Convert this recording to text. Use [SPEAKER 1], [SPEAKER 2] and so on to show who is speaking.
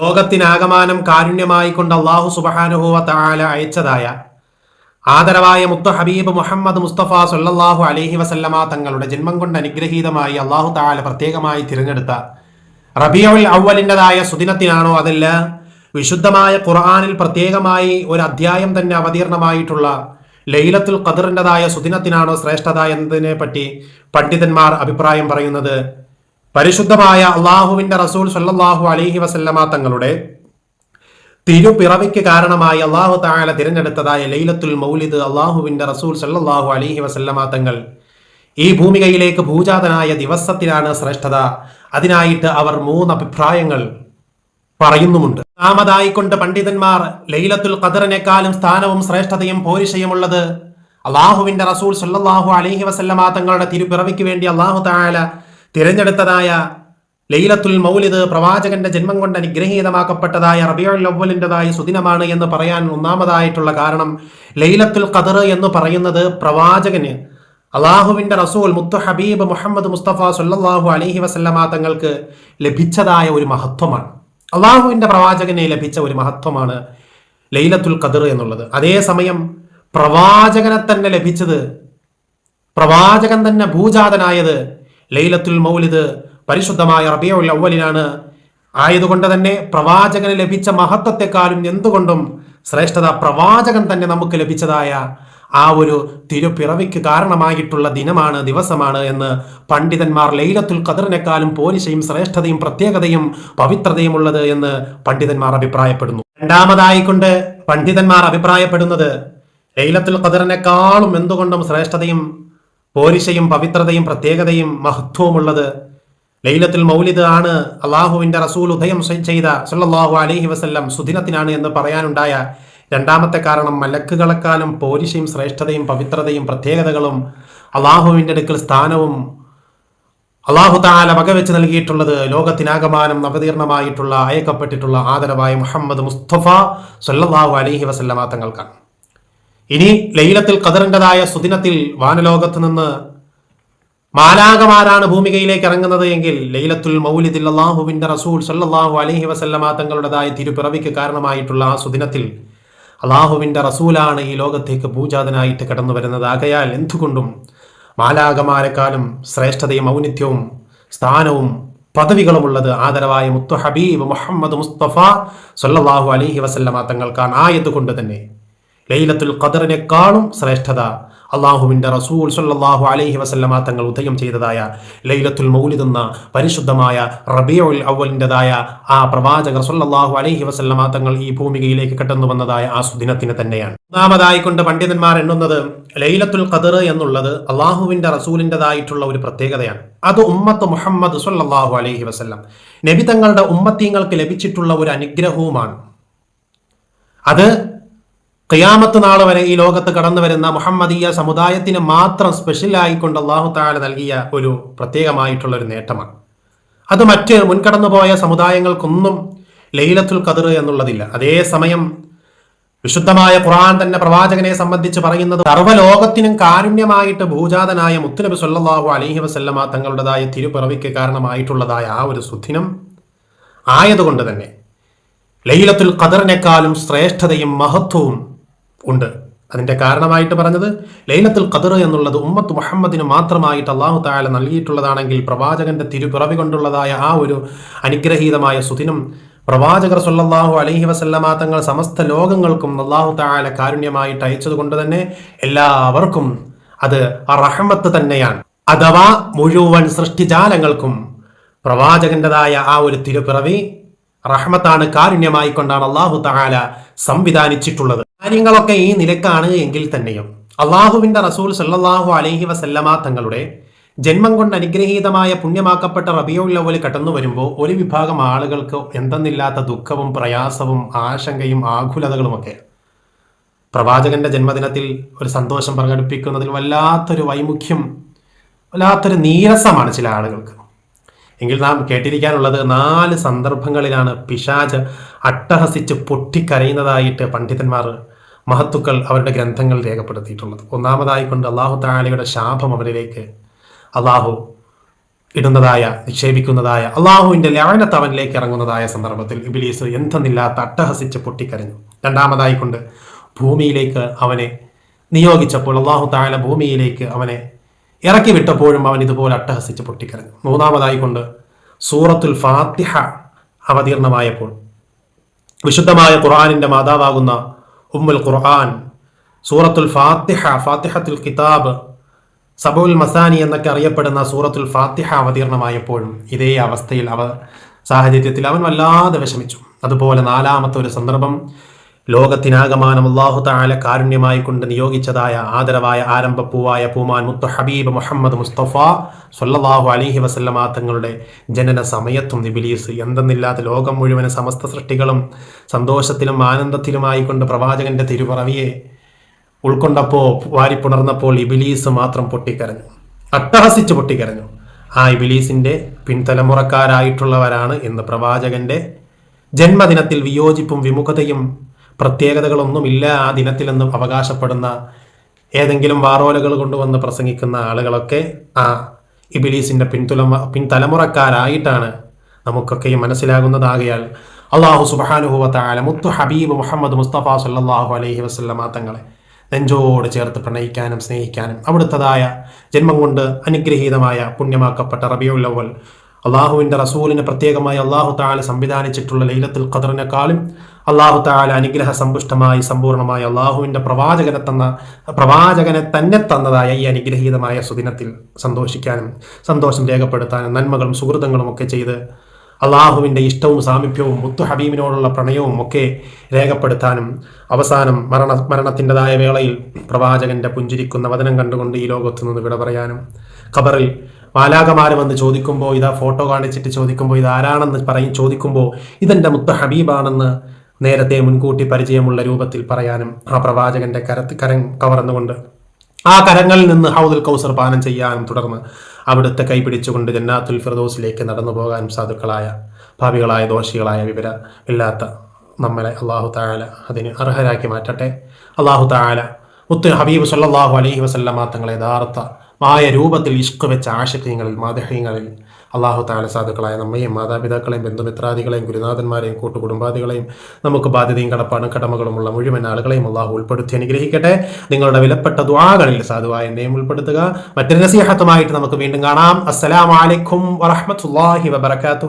[SPEAKER 1] ലോകത്തിനാകമാനം കാരുണ്യമായി കൊണ്ട് അള്ളാഹു സുബഹാനുഹുവ താല അയച്ചതായ ആദരവായ മുത്ത ഹബീബ് മുഹമ്മദ് മുസ്തഫ സല്ലല്ലാഹു അലഹി വസല്ലമ തങ്ങളുടെ ജന്മം കൊണ്ട് അനുഗ്രഹീതമായി അള്ളാഹു താല പ്രത്യേകമായി തിരഞ്ഞെടുത്ത റബിയുൽ അവലിന്റെതായ സുദിനത്തിനാണോ അതല്ല വിശുദ്ധമായ ഖുർആാനിൽ പ്രത്യേകമായി ഒരു അധ്യായം തന്നെ അവതീർണമായിട്ടുള്ള ലൈലത്തുൽ ഖദറിന്റെതായ സുദിനത്തിനാണോ ശ്രേഷ്ഠത എന്നതിനെ പറ്റി പണ്ഡിതന്മാർ അഭിപ്രായം പറയുന്നത് പരിശുദ്ധമായ അള്ളാഹുവിന്റെ റസൂൽ സല്ലാഹു അലഹി വസല്ലമ തങ്ങളുടെ തിരുപ്പിറവിക്ക് കാരണമായി അള്ളാഹു താല തിരഞ്ഞെടുത്തതായ ലൈലത്തുൽ മൗലിദ് അള്ളാഹുവിന്റെ റസൂൽ സല്ലാഹു അലഹി വസല്ലമ തങ്ങൾ ഈ ഭൂമികയിലേക്ക് ഭൂജാതനായ ദിവസത്തിലാണ് ശ്രേഷ്ഠത. അതിനായിട്ട് അവർ മൂന്ന് അഭിപ്രായങ്ങൾ പറയുന്നുമുണ്ട്. കൊണ്ട് പണ്ഡിതന്മാർ ലൈലത്തുൽ ഖദറിനേക്കാളും സ്ഥാനവും ശ്രേഷ്ഠതയും പോരിശയുമുള്ളത് അള്ളാഹുവിന്റെ റസൂൽ സല്ലാഹു അലഹി വസല്ലമ തങ്ങളുടെ തിരുപ്പിറവിക്ക് വേണ്ടി അള്ളാഹു താല തിരഞ്ഞെടുത്തതായ ലൈലത്തുൽ മൗലിദ് പ്രവാചകന്റെ ജന്മം കൊണ്ട് അനുഗ്രഹീതമാക്കപ്പെട്ടതായ റബിയുൽ അവലിന്റെതായ സുദിനമാണ് എന്ന് പറയാൻ ഒന്നാമതായിട്ടുള്ള കാരണം ലൈലത്തുൽ ഖദർ എന്ന് പറയുന്നത് പ്രവാചകന്. അള്ളാഹുവിന്റെ റസൂൽ മുത്തു ഹബീബ് മുഹമ്മദ് മുസ്തഫ സല്ലല്ലാഹു അലഹി വസല്ലമ തങ്ങൾക്ക് ലഭിച്ചതായ ഒരു മഹത്വമാണ്. അള്ളാഹുവിന്റെ പ്രവാചകനെ ലഭിച്ച ഒരു മഹത്വമാണ് ലൈലത്തുൽ ഖദർ എന്നുള്ളത്. അതേസമയം പ്രവാചകനെ തന്നെ ലഭിച്ചത് പ്രവാചകൻ തന്നെ ഭൂജാതനായത് ലൈലത്തുൽ മൗലിദ് പരിശുദ്ധമായ റബിയുൽ അവലിനാണ് ആയതുകൊണ്ട് തന്നെ പ്രവാചകന് ലഭിച്ച മഹത്വത്തെക്കാളും എന്തുകൊണ്ടും ശ്രേഷ്ഠത പ്രവാചകൻ തന്നെ നമുക്ക് ലഭിച്ചതായ ആ ഒരു തിരുപ്പിറവിക്ക് കാരണമായിട്ടുള്ള ദിനമാണ് ദിവസമാണ് എന്ന് പണ്ഡിതന്മാർ ലൈലത്തുൽ ഖദറിനെക്കാളും പോലിശയും ശ്രേഷ്ഠതയും പ്രത്യേകതയും പവിത്രതയും ഉള്ളത് എന്ന് പണ്ഡിതന്മാർ അഭിപ്രായപ്പെടുന്നു. രണ്ടാമതായിക്കൊണ്ട് പണ്ഡിതന്മാർ അഭിപ്രായപ്പെടുന്നത് ലൈലത്തുൽ ഖദറിനെക്കാളും എന്തുകൊണ്ടും ശ്രേഷ്ഠതയും പോരിശയും പവിത്രതയും പ്രത്യേകതയും മഹത്വമുള്ളത് ലൈലത്തുൽ മൗലിദ് ആണ് അള്ളാഹുവിന്റെ റസൂൽ ഉദയം ചെയ്ത സല്ലാഹു അലഹി വസല്ലം സുദിനത്തിനാണ് എന്ന് പറയാനുണ്ടായ രണ്ടാമത്തെ കാരണം മലക്കുകളെക്കാളും പോരിശയും ശ്രേഷ്ഠതയും പവിത്രതയും പ്രത്യേകതകളും അള്ളാഹുവിന്റെ അടുക്കൽ സ്ഥാനവും അള്ളാഹു താല വകവെച്ച് നൽകിയിട്ടുള്ളത് ലോകത്തിനാകമാനം നവതീർണമായിട്ടുള്ള അയക്കപ്പെട്ടിട്ടുള്ള ആദരവായ മുഹമ്മദ് മുസ്തഫ സല്ലാഹു അലഹി വസല്ലമ തങ്ങൾക്കാണ്. ഇനി ലൈലത്തിൽ കതിറിന്റെതായ സുദിനത്തിൽ വാനലോകത്ത് നിന്ന് മാലാകമാരാണ് ഭൂമികയിലേക്ക് ഇറങ്ങുന്നത് എങ്കിൽ ലൈലത്തുൽ മൗലിദിൽ അള്ളാഹുവിന്റെ റസൂൽ സല്ലാഹു അലഹി വസല്ലമ തങ്ങളുടേതായ തിരുപ്പിറവിക്ക് കാരണമായിട്ടുള്ള ആ സുദിനത്തിൽ അള്ളാഹുവിന്റെ റസൂലാണ് ഈ ലോകത്തേക്ക് പൂജാതനായിട്ട് കടന്നു വരുന്നത്. ആകയാൽ എന്തുകൊണ്ടും മാലാകമാരെക്കാളും ശ്രേഷ്ഠതയും ഔന്നിത്യവും സ്ഥാനവും പദവികളുമുള്ളത് ആദരവായ മുത്തു ഹബീബ് മുഹമ്മദ് മുസ്തഫ സല്ലാഹു അലഹി വസല്ലമ തങ്ങൾക്കാണ്. ആയതുകൊണ്ട് തന്നെ ലൈലത്തുൽ ഖദറിനെക്കാളും ശ്രേഷ്ഠത. അള്ളാഹുവിന്റെ റസൂൽ സല്ലാഹു അലൈഹി വസല്ലമ തങ്ങൾ ഉദയം ചെയ്തതായ ലൈലത്തുൽ മൗലിദ് എന്ന പരിശുദ്ധമായ റബിയുൽ അവലിന്റെതായ ആ പ്രവാചകർ സല്ലാഹു അലൈഹി വസല്ലമ തങ്ങൾ ഈ ഭൂമികയിലേക്ക് കടന്നു വന്നതായ ആ സുദിനത്തിന് തന്നെയാണ്. ഒന്നാമതായി കൊണ്ട് പണ്ഡിതന്മാർ എണ്ണുന്നത് ലൈലത്തുൽ ഖദർ എന്നുള്ളത് അള്ളാഹുവിന്റെ റസൂലിന്റെതായിട്ടുള്ള ഒരു പ്രത്യേകതയാണ്. അത് ഉമ്മത്ത് മുഹമ്മദ് സല്ലാഹു അലൈഹി വസല്ലം. നബി തങ്ങളുടെ ഉമ്മത്തീങ്ങൾക്ക് ലഭിച്ചിട്ടുള്ള ഒരു അനുഗ്രഹവുമാണ്. അത് ഖിയാമത്ത് നാൾ വരെ ഈ ലോകത്ത് കടന്നു വരുന്ന മുഹമ്മദീയ സമുദായത്തിന് മാത്രം സ്പെഷ്യൽ ആയിക്കൊണ്ട് അള്ളാഹു താല നൽകിയ ഒരു പ്രത്യേകമായിട്ടുള്ള ഒരു നേട്ടമാണ്. അത് മറ്റ് മുൻകടന്നുപോയ സമുദായങ്ങൾക്കൊന്നും ലൈലത്തുൽ ഖദർ എന്നുള്ളതില്ല. അതേസമയം വിശുദ്ധമായ ഖുർആൻ തന്നെ പ്രവാചകനെ സംബന്ധിച്ച് പറയുന്നത് സർവലോകത്തിനും കാരുണ്യമായിട്ട് ഭൂജാതനായ മുത്തുനബി സല്ലാഹു അലഹി വസല്ലമ തങ്ങളുടേതായ തിരുപ്പിറവിക്ക് കാരണമായിട്ടുള്ളതായ ആ ഒരു സുദിനം ആയതുകൊണ്ട് തന്നെ ലൈലത്തുൽ ഖദറിനേക്കാളും ശ്രേഷ്ഠതയും മഹത്വവും ഉണ്ട്. അതിന്റെ കാരണമായിട്ട് പറഞ്ഞത് ലൈലത്തുൽ ഖദർ എന്നുള്ളത് ഉമ്മത്ത് മുഹമ്മദിന് മാത്രമായിട്ട് അള്ളാഹു താല നൽകിയിട്ടുള്ളതാണെങ്കിൽ പ്രവാചകന്റെ തിരുപിറവി കൊണ്ടുള്ളതായ ആ ഒരു അനുഗ്രഹീതമായ സുദിനം പ്രവാചകർ സല്ലല്ലാഹു അലഹി വസല്ലമ തങ്ങൾ സമസ്ത ലോകങ്ങൾക്കും അള്ളാഹു താല കാരുണ്യമായിട്ട് അയച്ചത് കൊണ്ട് തന്നെ എല്ലാവർക്കും അത് ആ റഹമത്ത് തന്നെയാണ്. അഥവാ മുഴുവൻ സൃഷ്ടിജാലങ്ങൾക്കും പ്രവാചകന്റേതായ ആ ഒരു തിരുപിറവി റഹ്മത്താണ് കാരുണ്യമായിക്കൊണ്ടാണ് അള്ളാഹു താല സംവിധാനിച്ചിട്ടുള്ളത്. കാര്യങ്ങളൊക്കെ ഈ നിലക്കാണ് എങ്കിൽ തന്നെയും. അള്ളാഹുവിന്റെ റസൂൽ സല്ലാഹു അലൈഹി വസല്ലമ തങ്ങളുടെ ജന്മം കൊണ്ട് അനുഗ്രഹീതമായ പുണ്യമാക്കപ്പെട്ട റബിയുൽ അവൽ കടന്നു വരുമ്പോൾ ഒരു വിഭാഗം ആളുകൾക്ക് എന്തെന്നില്ലാത്ത ദുഃഖവും പ്രയാസവും ആശങ്കയും ആകുലതകളുമൊക്കെ. പ്രവാചകന്റെ ജന്മദിനത്തിൽ ഒരു സന്തോഷം പ്രകടിപ്പിക്കുന്നതിൽ വല്ലാത്തൊരു വൈമുഖ്യം വല്ലാത്തൊരു നീരസമാണ് ചില ആളുകൾക്ക്. എങ്കിൽ നാം കേട്ടിരിക്കാനുള്ളത് നാല് സന്ദർഭങ്ങളിലാണ് പിശാജ് അട്ടഹസിച്ച് പൊട്ടിക്കരയുന്നതായിട്ട് പണ്ഡിതന്മാർ മഹത്തുക്കൾ അവരുടെ ഗ്രന്ഥങ്ങൾ രേഖപ്പെടുത്തിയിട്ടുള്ളത്. ഒന്നാമതായി കൊണ്ട് അള്ളാഹു താലയുടെ ശാപം അവരിലേക്ക് അള്ളാഹു ഇടുന്നതായ നിക്ഷേപിക്കുന്നതായ അള്ളാഹുവിന്റെ ലവനത്ത് അവനിലേക്ക് ഇറങ്ങുന്നതായ സന്ദർഭത്തിൽ ഇബിലീസ് എന്തെന്നില്ലാത്ത അട്ടഹസിച്ച് പൊട്ടിക്കരഞ്ഞു. രണ്ടാമതായി കൊണ്ട് ഭൂമിയിലേക്ക് അവനെ നിയോഗിച്ചപ്പോൾ അള്ളാഹു താല ഭൂമിയിലേക്ക് അവനെ ഇറക്കി വിട്ടപ്പോഴും അവൻ ഇതുപോലെ അട്ടഹസിച്ച് പൊട്ടിക്കരഞ്ഞു. മൂന്നാമതായി കൊണ്ട് സൂറത്തുൽ ഫാത്തിഹ അവതീർണമായപ്പോൾ വിശുദ്ധമായ ഖുറാനിന്റെ മാതാവാകുന്ന ഉമ്മുൽ ഖുർആൻ സൂറത്തുൽ ഫാത്തിഹ ഫാത്തിഹത്തുൽ കിതാബ് സബുൽ മസാനി എന്നൊക്കെ അറിയപ്പെടുന്ന സൂറത്തുൽ ഫാത്തിഹ അവതീർണമായപ്പോഴും ഇതേ അവസ്ഥയിൽ അവ സാഹചര്യത്തിൽ അവൻ വല്ലാതെ വിഷമിച്ചു. അതുപോലെ നാലാമത്തെ ഒരു സന്ദർഭം ലോകത്തിനാകമാനം അള്ളാഹു താല കാരുണ്യമായി കൊണ്ട് നിയോഗിച്ചതായ ആദരവായ ആരംഭപ്പൂവായ പൂമാൻ മുത്തു ഹബീബ് മുഹമ്മദ് മുസ്തഫ സൊല്ലാഹു അലിഹി വസല്ലമാ തങ്ങളുടെ ജനന സമയത്തും നിബിലീസ് എന്തെന്നില്ലാത്ത ലോകം മുഴുവൻ സമസ്ത സൃഷ്ടികളും സന്തോഷത്തിലും ആനന്ദത്തിലുമായി കൊണ്ട് പ്രവാചകന്റെ തിരുപറവിയെ ഉൾക്കൊണ്ടപ്പോൾ വാരിപ്പുണർന്നപ്പോൾ ഇബിലീസ് മാത്രം പൊട്ടിക്കരഞ്ഞു. അട്ടഹസിച്ച് പൊട്ടിക്കരഞ്ഞു. ആ ഇബിലീസിന്റെ പിൻതലമുറക്കാരായിട്ടുള്ളവരാണ് ഇന്ന് പ്രവാചകന്റെ ജന്മദിനത്തിൽ വിയോജിപ്പും വിമുഖതയും പ്രത്യേകതകളൊന്നുമില്ല ആ ദിനത്തിലെന്ന് അവകാശപ്പെടുന്ന ഏതെങ്കിലും വാറോലകൾ കൊണ്ടുവന്ന് പ്രസംഗിക്കുന്ന ആളുകളൊക്കെ ആ ഇബിലീസിന്റെ പിൻതുലമ പിൻതലമുറക്കാരായിട്ടാണ് നമുക്കൊക്കെ മനസ്സിലാകുന്നതാകയാൽ. അള്ളാഹു സുബാനുഹുവത്തായ മുത്തു ഹബീബ് മുഹമ്മദ് മുസ്തഫ സല്ലാഹു അലൈഹി വസ്ലമാ തങ്ങളെ നെഞ്ചോട് ചേർത്ത് പ്രണയിക്കാനും സ്നേഹിക്കാനും അവിടുത്തതായ ജന്മം കൊണ്ട് അനുഗ്രഹീതമായ പുണ്യമാക്കപ്പെട്ട റബിയുള്ളവൽ അള്ളാഹുവിന്റെ റസൂലിന് പ്രത്യേകമായി അള്ളാഹു താല സംവിധാനിച്ചിട്ടുള്ള ലൈലത്തുൽ ഖദറിനെക്കാളും അള്ളാഹു താല അനുഗ്രഹ സമ്പുഷ്ടമായി സമ്പൂർണമായി അള്ളാഹുവിന്റെ പ്രവാചകനെ തന്ന പ്രവാചകനെ തന്നെ തന്നതായ ഈ അനുഗ്രഹീതമായ സുദിനത്തിൽ സന്തോഷിക്കാനും സന്തോഷം രേഖപ്പെടുത്താനും നന്മകളും സുഹൃതങ്ങളും ഒക്കെ ചെയ്ത് അള്ളാഹുവിന്റെ ഇഷ്ടവും സാമീപ്യവും മുത്തു ഹബീമിനോടുള്ള പ്രണയവും ഒക്കെ രേഖപ്പെടുത്താനും അവസാനം മരണ മരണത്തിന്റെതായ വേളയിൽ പ്രവാചകന്റെ പുഞ്ചിരിക്കുന്ന വചനം കണ്ടുകൊണ്ട് ഈ ലോകത്തു നിന്ന് വിട പറയാനും ഖബറിൽ മാലാകമാര് വന്ന് ചോദിക്കുമ്പോൾ ഇതാ ഫോട്ടോ കാണിച്ചിട്ട് ചോദിക്കുമ്പോൾ ഇത് ആരാണെന്ന് പറയും ചോദിക്കുമ്പോൾ ഇതെന്റെ മുത്ത ഹബീബാണെന്ന് നേരത്തെ മുൻകൂട്ടി പരിചയമുള്ള രൂപത്തിൽ പറയാനും ആ പ്രവാചകന്റെ കരത്ത് കരം കവർന്നുകൊണ്ട്. ആ കരങ്ങളിൽ നിന്ന് ഹൗദുൽ കൗസർ പാനം ചെയ്യാനും തുടർന്ന് അവിടുത്തെ കൈപിടിച്ചുകൊണ്ട് ജന്നാത്തുൽ ഫിറദോസിലേക്ക് നടന്നു പോകാനും സാധുക്കളായ ഭാവികളായ ദോഷികളായ വിവര ഇല്ലാത്ത നമ്മളെ അള്ളാഹു താല അതിന് അർഹരാക്കി മാറ്റട്ടെ. അള്ളാഹു താല മുത്ത് ഹബീബ് സല്ലാഹു അലഹി വസല്ലമ തങ്ങളെ യഥാർത്ഥ മായ രൂപത്തിൽ ഇഷ്ക് വെച്ച ആശക്യങ്ങളിൽ മാതഹ്യങ്ങളിൽ അള്ളാഹു താല സാധുക്കളായ നമ്മയും മാതാപിതാക്കളെയും ബന്ധുമിത്രാദികളെയും ഗുരുനാഥന്മാരെയും കൂട്ടുകുടുംബാദികളെയും നമുക്ക് ബാധ്യതയും കടപ്പാടും കടമകളുമുള്ള മുഴുവൻ ആളുകളെയും അള്ളാഹു ഉൾപ്പെടുത്തി അനുഗ്രഹിക്കട്ടെ. നിങ്ങളുടെ വിലപ്പെട്ട ദ്വാകളിൽ സാധുവായ എന്നെയും ഉൾപ്പെടുത്തുക. മറ്റൊരു നസീഹത്തുമായിട്ട് നമുക്ക് വീണ്ടും കാണാം. അസ്സലാമലൈക്കും വറഹമത്തല്ലാഹി വബർക്കാത്തു